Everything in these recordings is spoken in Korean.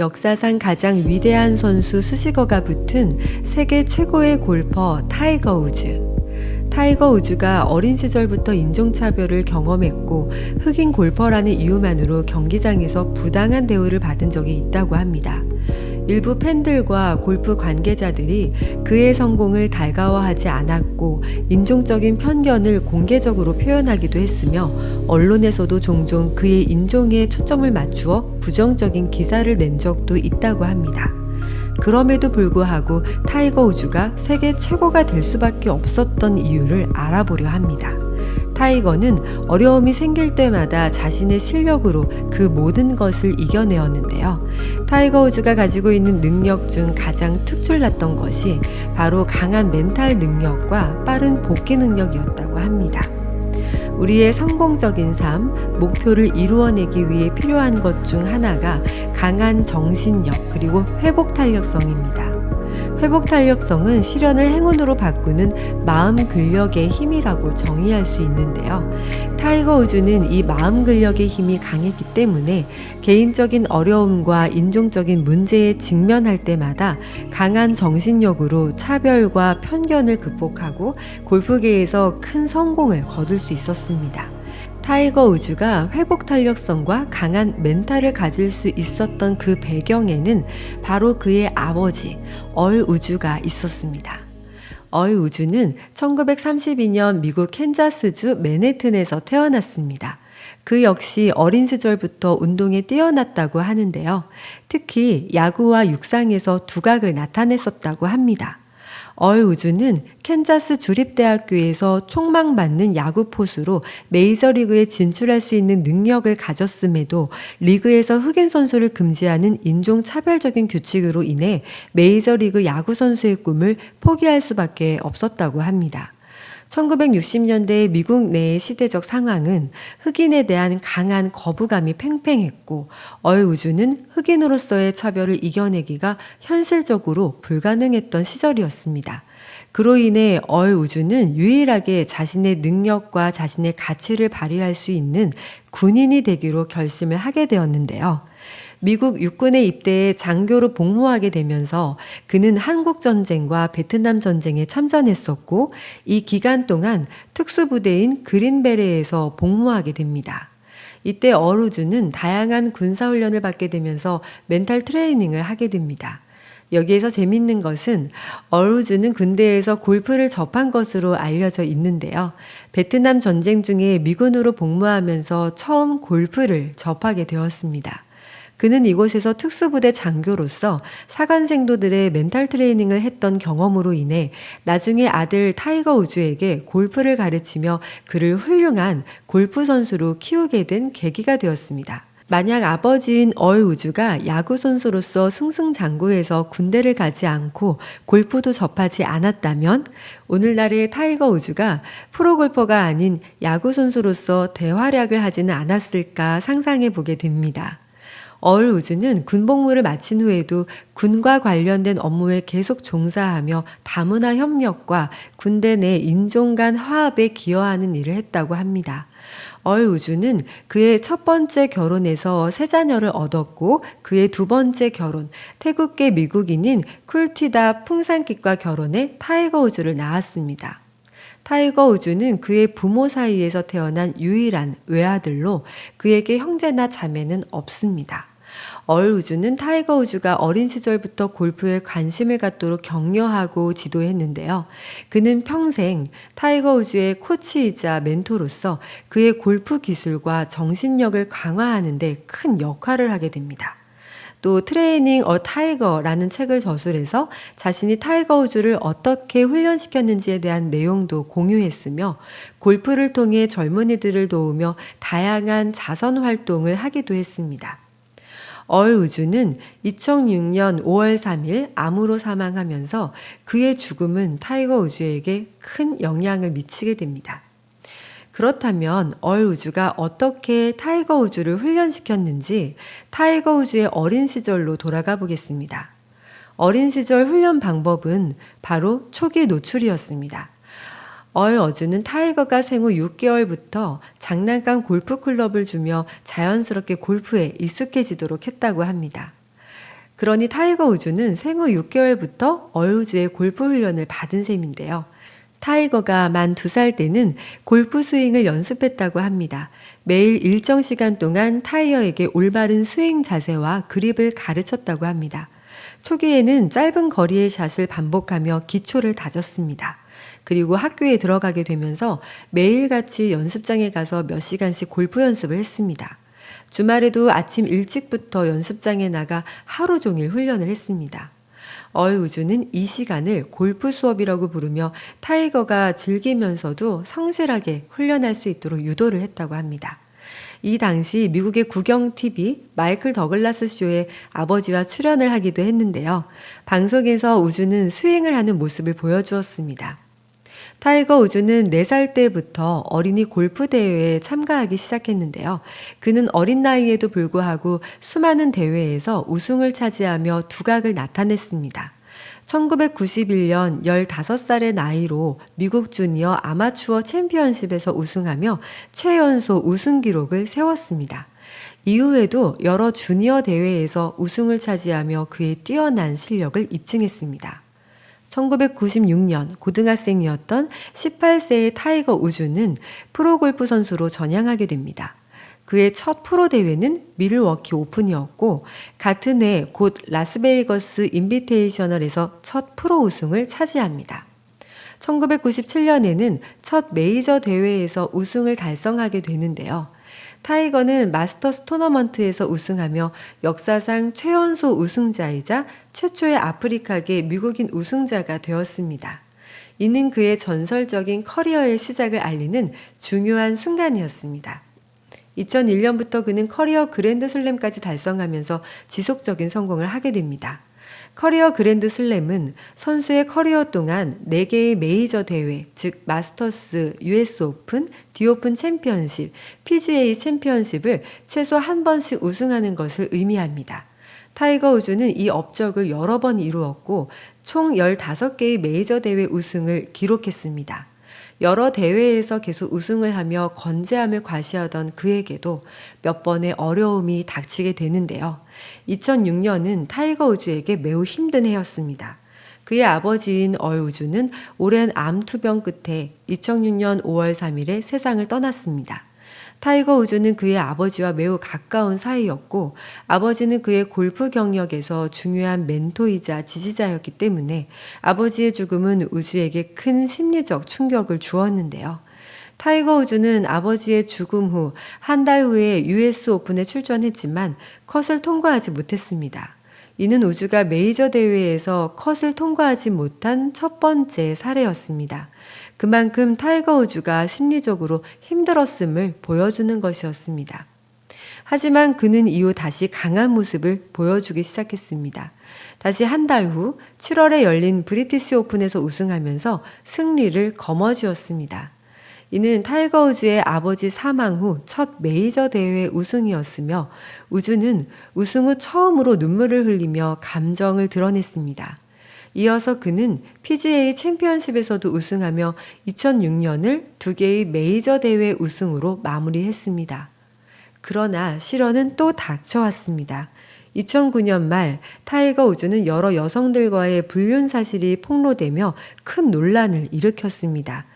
역사상 가장 위대한 선수 수식어가 붙은 세계 최고의 골퍼 타이거 우즈. 타이거 우즈가 어린 시절부터 인종차별을 경험했고 흑인 골퍼라는 이유만으로 경기장에서 부당한 대우를 받은 적이 있다고 합니다. 일부 팬들과 골프 관계자들이 그의 성공을 달가워하지 않았고 인종적인 편견을 공개적으로 표현하기도 했으며 언론에서도 종종 그의 인종에 초점을 맞추어 부정적인 기사를 낸 적도 있다고 합니다. 그럼에도 불구하고 타이거 우즈가 세계 최고가 될 수밖에 없었던 이유를 알아보려 합니다. 타이거는 어려움이 생길 때마다 자신의 실력으로 그 모든 것을 이겨내었는데요. 타이거 우즈가 가지고 있는 능력 중 가장 특출났던 것이 바로 강한 멘탈 능력과 빠른 복귀 능력이었다고 합니다. 우리의 성공적인 삶, 목표를 이루어내기 위해 필요한 것 중 하나가 강한 정신력 그리고 회복 탄력성입니다. 회복 탄력성은 시련을 행운으로 바꾸는 마음 근력의 힘이라고 정의할 수 있는데요. 타이거 우즈는 이 마음 근력의 힘이 강했기 때문에 개인적인 어려움과 인종적인 문제에 직면할 때마다 강한 정신력으로 차별과 편견을 극복하고 골프계에서 큰 성공을 거둘 수 있었습니다. 타이거 우즈가 회복 탄력성과 강한 멘탈을 가질 수 있었던 그 배경에는 바로 그의 아버지 얼 우즈가 있었습니다. 얼 우즈는 1932년 미국 캔자스주 맨해튼에서 태어났습니다. 그 역시 어린 시절부터 운동에 뛰어났다고 하는데요. 특히 야구와 육상에서 두각을 나타냈었다고 합니다. 얼 우즈는 캔자스 주립대학교에서 촉망받는 야구 포수로 메이저리그에 진출할 수 있는 능력을 가졌음에도 리그에서 흑인 선수를 금지하는 인종 차별적인 규칙으로 인해 메이저리그 야구 선수의 꿈을 포기할 수밖에 없었다고 합니다. 1960년대 미국 내의 시대적 상황은 흑인에 대한 강한 거부감이 팽팽했고 얼우주는 흑인으로서의 차별을 이겨내기가 현실적으로 불가능했던 시절이었습니다. 그로 인해 얼 우주는 유일하게 자신의 능력과 자신의 가치를 발휘할 수 있는 군인이 되기로 결심을 하게 되었는데요. 미국 육군에 입대해 장교로 복무하게 되면서 그는 한국 전쟁과 베트남 전쟁에 참전했었고 이 기간 동안 특수부대인 그린베레에서 복무하게 됩니다. 이때 어루즈는 다양한 군사훈련을 받게 되면서 멘탈 트레이닝을 하게 됩니다. 여기에서 재밌는 것은 어루즈는 군대에서 골프를 접한 것으로 알려져 있는데요. 베트남 전쟁 중에 미군으로 복무하면서 처음 골프를 접하게 되었습니다. 그는 이곳에서 특수부대 장교로서 사관생도들의 멘탈 트레이닝을 했던 경험으로 인해 나중에 아들 타이거 우즈에게 골프를 가르치며 그를 훌륭한 골프 선수로 키우게 된 계기가 되었습니다. 만약 아버지인 얼 우주가 야구 선수로서 승승장구해서 군대를 가지 않고 골프도 접하지 않았다면 오늘날의 타이거 우주가 프로골퍼가 아닌 야구 선수로서 대활약을 하지는 않았을까 상상해 보게 됩니다. 얼 우즈는 군복무를 마친 후에도 군과 관련된 업무에 계속 종사하며 다문화 협력과 군대 내 인종 간 화합에 기여하는 일을 했다고 합니다. 얼 우주는 그의 첫 번째 결혼에서 세 자녀를 얻었고 그의 두 번째 결혼, 태국계 미국인인 쿨티다 풍산깃과 결혼해 타이거 우주를 낳았습니다. 타이거 우주는 그의 부모 사이에서 태어난 유일한 외아들로 그에게 형제나 자매는 없습니다. 얼 우주는 타이거 우주가 어린 시절부터 골프에 관심을 갖도록 격려하고 지도했는데요. 그는 평생 타이거 우주의 코치이자 멘토로서 그의 골프 기술과 정신력을 강화하는데 큰 역할을 하게 됩니다. 또 트레이닝 어 타이거라는 책을 저술해서 자신이 타이거 우주를 어떻게 훈련시켰는지에 대한 내용도 공유했으며 골프를 통해 젊은이들을 도우며 다양한 자선 활동을 하기도 했습니다. 얼 우주는 2006년 5월 3일 암으로 사망하면서 그의 죽음은 타이거 우주에게 큰 영향을 미치게 됩니다. 그렇다면 얼 우주가 어떻게 타이거 우주를 훈련시켰는지 타이거 우주의 어린 시절로 돌아가 보겠습니다. 어린 시절 훈련 방법은 바로 초기 노출이었습니다. 얼 어주는 타이거가 생후 6개월부터 장난감 골프 클럽을 주며 자연스럽게 골프에 익숙해지도록 했다고 합니다. 그러니 타이거 우주는 생후 6개월부터 얼 우주의 골프 훈련을 받은 셈인데요. 타이거가 만두살 때는 골프 스윙을 연습했다고 합니다. 매일 일정 시간 동안 타이어에게 올바른 스윙 자세와 그립을 가르쳤다고 합니다. 초기에는 짧은 거리의 샷을 반복하며 기초를 다졌습니다. 그리고 학교에 들어가게 되면서 매일같이 연습장에 가서 몇 시간씩 골프 연습을 했습니다. 주말에도 아침 일찍부터 연습장에 나가 하루 종일 훈련을 했습니다. 얼 우주는 이 시간을 골프 수업이라고 부르며 타이거가 즐기면서도 성실하게 훈련할 수 있도록 유도를 했다고 합니다. 이 당시 미국의 국영 TV 마이클 더글라스 쇼에 아버지와 출연을 하기도 했는데요. 방송에서 우주는 스윙을 하는 모습을 보여주었습니다. 타이거 우주는 4살 때부터 어린이 골프 대회에 참가하기 시작했는데요. 그는 어린 나이에도 불구하고 수많은 대회에서 우승을 차지하며 두각을 나타냈습니다. 1991년 15살의 나이로 미국 주니어 아마추어 챔피언십에서 우승하며 최연소 우승 기록을 세웠습니다. 이후에도 여러 주니어 대회에서 우승을 차지하며 그의 뛰어난 실력을 입증했습니다. 1996년 고등학생이었던 18세의 타이거 우주는 프로골프 선수로 전향하게 됩니다. 그의 첫 프로 대회는 밀워키 오픈이었고 같은 해 곧 라스베이거스 인비테이셔널에서 첫 프로 우승을 차지합니다. 1997년에는 첫 메이저 대회에서 우승을 달성하게 되는데요. 타이거는 마스터스 토너먼트에서 우승하며 역사상 최연소 우승자이자 최초의 아프리카계 미국인 우승자가 되었습니다. 이는 그의 전설적인 커리어의 시작을 알리는 중요한 순간이었습니다. 2001년부터 그는 커리어 그랜드 슬램까지 달성하면서 지속적인 성공을 하게 됩니다. 커리어 그랜드 슬램은 선수의 커리어 동안 4개의 메이저 대회, 즉 마스터스, US 오픈, 디오픈 챔피언십, PGA 챔피언십을 최소 한 번씩 우승하는 것을 의미합니다. 타이거 우즈는 이 업적을 여러 번 이루었고 총 15개의 메이저 대회 우승을 기록했습니다. 여러 대회에서 계속 우승을 하며 건재함을 과시하던 그에게도 몇 번의 어려움이 닥치게 되는데요. 2006년은 타이거 우즈에게 매우 힘든 해였습니다. 그의 아버지인 얼 우즈는 오랜 암 투병 끝에 2006년 5월 3일에 세상을 떠났습니다. 타이거 우즈는 그의 아버지와 매우 가까운 사이였고 아버지는 그의 골프 경력에서 중요한 멘토이자 지지자였기 때문에 아버지의 죽음은 우즈에게 큰 심리적 충격을 주었는데요. 타이거 우즈는 아버지의 죽음 후 한 달 후에 US 오픈에 출전했지만 컷을 통과하지 못했습니다. 이는 우즈가 메이저 대회에서 컷을 통과하지 못한 첫 번째 사례였습니다. 그만큼 타이거 우즈가 심리적으로 힘들었음을 보여주는 것이었습니다. 하지만 그는 이후 다시 강한 모습을 보여주기 시작했습니다. 다시 한 달 후 7월에 열린 브리티시 오픈에서 우승하면서 승리를 거머쥐었습니다. 이는 타이거 우즈의 아버지 사망 후 첫 메이저 대회 우승이었으며 우즈는 우승 후 처음으로 눈물을 흘리며 감정을 드러냈습니다. 이어서 그는 PGA 챔피언십에서도 우승하며 2006년을 두 개의 메이저 대회 우승으로 마무리했습니다. 그러나 실언은 또 닥쳐왔습니다. 2009년 말 타이거 우즈는 여러 여성들과의 불륜 사실이 폭로되며 큰 논란을 일으켰습니다.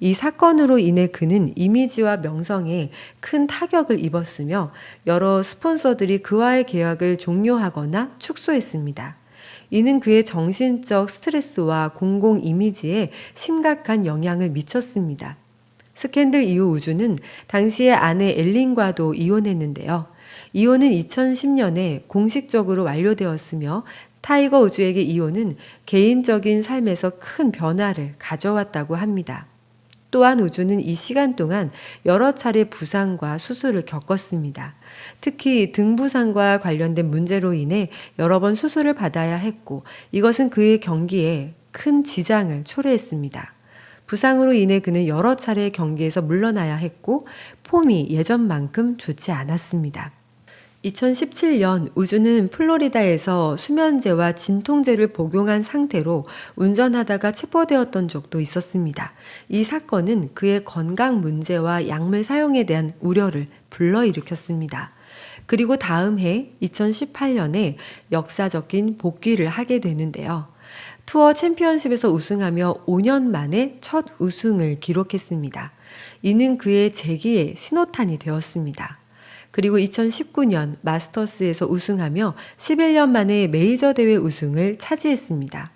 이 사건으로 인해 그는 이미지와 명성에 큰 타격을 입었으며 여러 스폰서들이 그와의 계약을 종료하거나 축소했습니다. 이는 그의 정신적 스트레스와 공공 이미지에 심각한 영향을 미쳤습니다. 스캔들 이후 우주는 당시의 아내 엘린과도 이혼했는데요. 이혼은 2010년에 공식적으로 완료되었으며 타이거 우주에게 이혼은 개인적인 삶에서 큰 변화를 가져왔다고 합니다. 또한 우주는 이 시간 동안 여러 차례 부상과 수술을 겪었습니다. 특히 등 부상과 관련된 문제로 인해 여러 번 수술을 받아야 했고 이것은 그의 경기에 큰 지장을 초래했습니다. 부상으로 인해 그는 여러 차례 경기에서 물러나야 했고 폼이 예전만큼 좋지 않았습니다. 2017년 우주는 플로리다에서 수면제와 진통제를 복용한 상태로 운전하다가 체포되었던 적도 있었습니다. 이 사건은 그의 건강 문제와 약물 사용에 대한 우려를 불러일으켰습니다. 그리고 다음 해 2018년에 역사적인 복귀를 하게 되는데요. 투어 챔피언십에서 우승하며 5년 만에 첫 우승을 기록했습니다. 이는 그의 재기의 신호탄이 되었습니다. 그리고 2019년 마스터스에서 우승하며 11년 만에 메이저 대회 우승을 차지했습니다.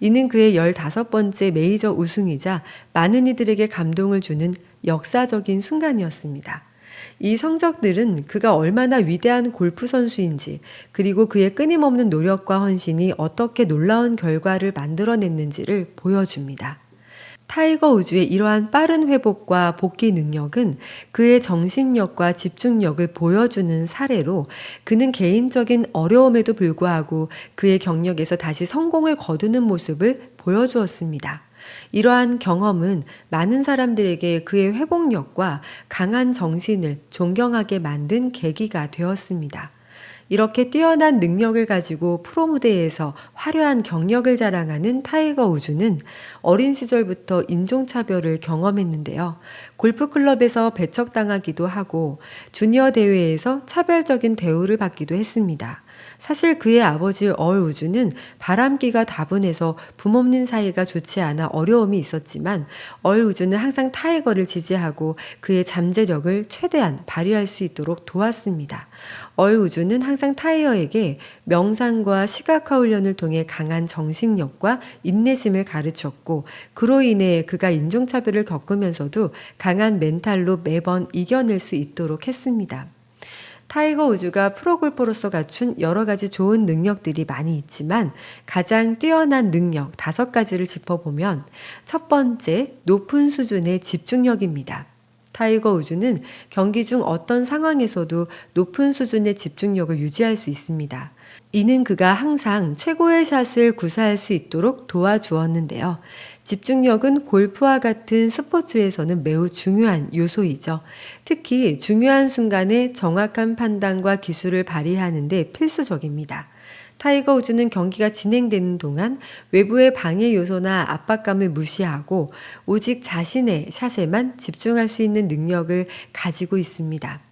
이는 그의 15번째 메이저 우승이자 많은 이들에게 감동을 주는 역사적인 순간이었습니다. 이 성적들은 그가 얼마나 위대한 골프 선수인지, 그리고 그의 끊임없는 노력과 헌신이 어떻게 놀라운 결과를 만들어냈는지를 보여줍니다. 타이거 우즈의 이러한 빠른 회복과 복귀 능력은 그의 정신력과 집중력을 보여주는 사례로 그는 개인적인 어려움에도 불구하고 그의 경력에서 다시 성공을 거두는 모습을 보여주었습니다. 이러한 경험은 많은 사람들에게 그의 회복력과 강한 정신을 존경하게 만든 계기가 되었습니다. 이렇게 뛰어난 능력을 가지고 프로 무대에서 화려한 경력을 자랑하는 타이거 우즈는 어린 시절부터 인종차별을 경험했는데요. 골프클럽에서 배척당하기도 하고 주니어 대회에서 차별적인 대우를 받기도 했습니다. 사실 그의 아버지 얼 우주는 바람기가 다분해서 부모님 사이가 좋지 않아 어려움이 있었지만 얼 우주는 항상 타이거를 지지하고 그의 잠재력을 최대한 발휘할 수 있도록 도왔습니다. 얼 우주는 항상 타이어에게 명상과 시각화 훈련을 통해 강한 정신력과 인내심을 가르쳤고 그로 인해 그가 인종차별을 겪으면서도 강한 멘탈로 매번 이겨낼 수 있도록 했습니다. 타이거 우즈가 프로골퍼로서 갖춘 여러 가지 좋은 능력들이 많이 있지만 가장 뛰어난 능력 다섯 가지를 짚어보면 첫 번째, 높은 수준의 집중력입니다. 타이거 우즈는 경기 중 어떤 상황에서도 높은 수준의 집중력을 유지할 수 있습니다. 이는 그가 항상 최고의 샷을 구사할 수 있도록 도와주었는데요. 집중력은 골프와 같은 스포츠에서는 매우 중요한 요소이죠. 특히 중요한 순간에 정확한 판단과 기술을 발휘하는데 필수적입니다. 타이거 우즈는 경기가 진행되는 동안 외부의 방해 요소나 압박감을 무시하고 오직 자신의 샷에만 집중할 수 있는 능력을 가지고 있습니다.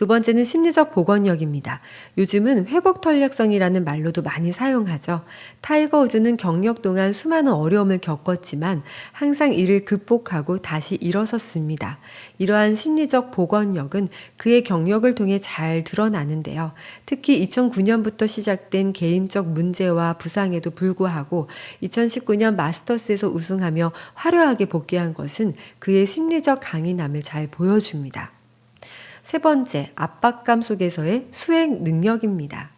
두 번째는 심리적 복원력입니다. 요즘은 회복 탄력성이라는 말로도 많이 사용하죠. 타이거 우즈는 경력 동안 수많은 어려움을 겪었지만 항상 이를 극복하고 다시 일어섰습니다. 이러한 심리적 복원력은 그의 경력을 통해 잘 드러나는데요. 특히 2009년부터 시작된 개인적 문제와 부상에도 불구하고 2019년 마스터스에서 우승하며 화려하게 복귀한 것은 그의 심리적 강인함을 잘 보여줍니다. 세 번째, 압박감 속에서의 수행 능력입니다.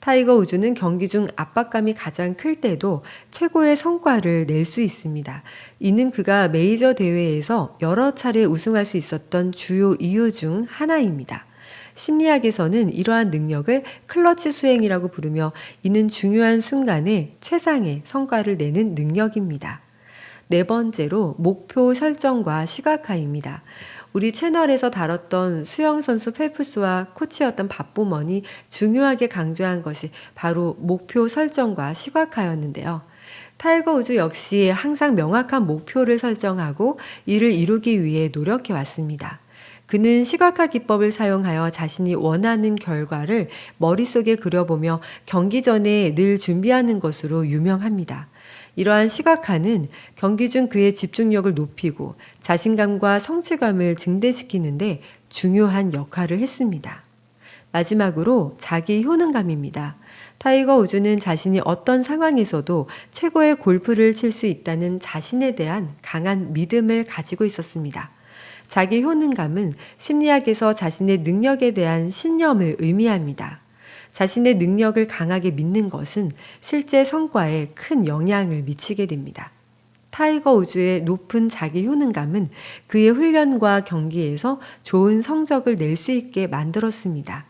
타이거 우즈는 경기 중 압박감이 가장 클 때도 최고의 성과를 낼 수 있습니다. 이는 그가 메이저 대회에서 여러 차례 우승할 수 있었던 주요 이유 중 하나입니다. 심리학에서는 이러한 능력을 클러치 수행이라고 부르며 이는 중요한 순간에 최상의 성과를 내는 능력입니다. 네 번째로 목표 설정과 시각화입니다. 우리 채널에서 다뤘던 수영 선수 펠프스와 코치였던 밥보먼이 중요하게 강조한 것이 바로 목표 설정과 시각화였는데요. 타이거 우즈 역시 항상 명확한 목표를 설정하고 이를 이루기 위해 노력해 왔습니다. 그는 시각화 기법을 사용하여 자신이 원하는 결과를 머릿속에 그려보며 경기 전에 늘 준비하는 것으로 유명합니다. 이러한 시각화는 경기 중 그의 집중력을 높이고 자신감과 성취감을 증대시키는데 중요한 역할을 했습니다. 마지막으로 자기 효능감입니다. 타이거 우즈는 자신이 어떤 상황에서도 최고의 골프를 칠 수 있다는 자신에 대한 강한 믿음을 가지고 있었습니다. 자기 효능감은 심리학에서 자신의 능력에 대한 신념을 의미합니다. 자신의 능력을 강하게 믿는 것은 실제 성과에 큰 영향을 미치게 됩니다. 타이거 우즈의 높은 자기 효능감은 그의 훈련과 경기에서 좋은 성적을 낼 수 있게 만들었습니다.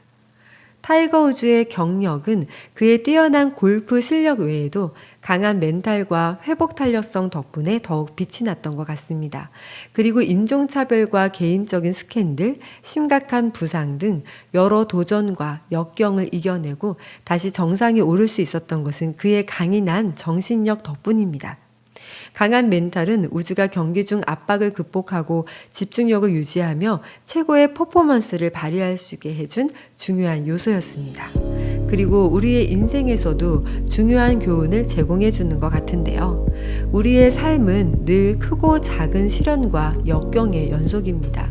타이거 우즈의 경력은 그의 뛰어난 골프 실력 외에도 강한 멘탈과 회복 탄력성 덕분에 더욱 빛이 났던 것 같습니다. 그리고 인종차별과 개인적인 스캔들, 심각한 부상 등 여러 도전과 역경을 이겨내고 다시 정상에 오를 수 있었던 것은 그의 강인한 정신력 덕분입니다. 강한 멘탈은 우주가 경기 중 압박을 극복하고 집중력을 유지하며 최고의 퍼포먼스를 발휘할 수 있게 해준 중요한 요소였습니다. 그리고 우리의 인생에서도 중요한 교훈을 제공해 주는 것 같은데요. 우리의 삶은 늘 크고 작은 시련과 역경의 연속입니다.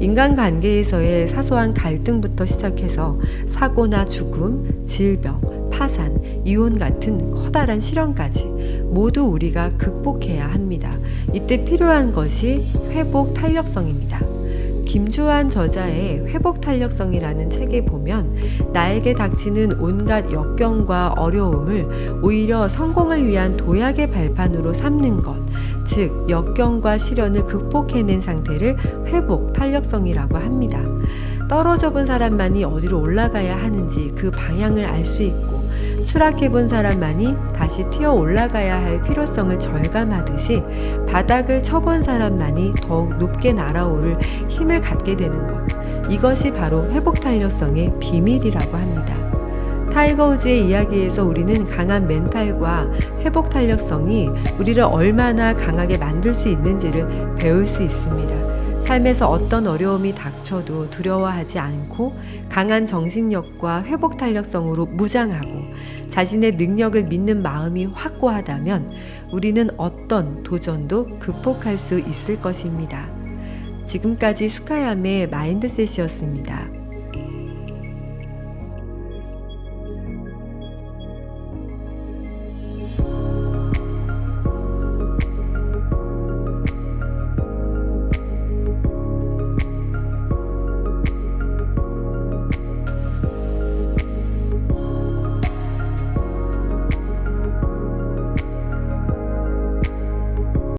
인간 관계에서의 사소한 갈등부터 시작해서 사고나 죽음, 질병, 파산, 이혼 같은 커다란 시련까지 모두 우리가 극복해야 합니다. 이때 필요한 것이 회복 탄력성입니다. 김주환 저자의 회복 탄력성이라는 책에 보면 나에게 닥치는 온갖 역경과 어려움을 오히려 성공을 위한 도약의 발판으로 삼는 것, 즉 역경과 시련을 극복해낸 상태를 회복 탄력성이라고 합니다. 떨어져 본 사람만이 어디로 올라가야 하는지 그 방향을 알 수 있고 추락해 본 사람만이 다시 튀어 올라가야 할 필요성을 절감하듯이 바닥을 쳐본 사람만이 더욱 높게 날아오를 힘을 갖게 되는 것. 이것이 바로 회복 탄력성의 비밀이라고 합니다. 타이거 우즈의 이야기에서 우리는 강한 멘탈과 회복 탄력성이 우리를 얼마나 강하게 만들 수 있는지를 배울 수 있습니다. 삶에서 어떤 어려움이 닥쳐도 두려워하지 않고 강한 정신력과 회복 탄력성으로 무장하고 자신의 능력을 믿는 마음이 확고하다면 우리는 어떤 도전도 극복할 수 있을 것입니다. 지금까지 수카얌의 마인드셋이었습니다.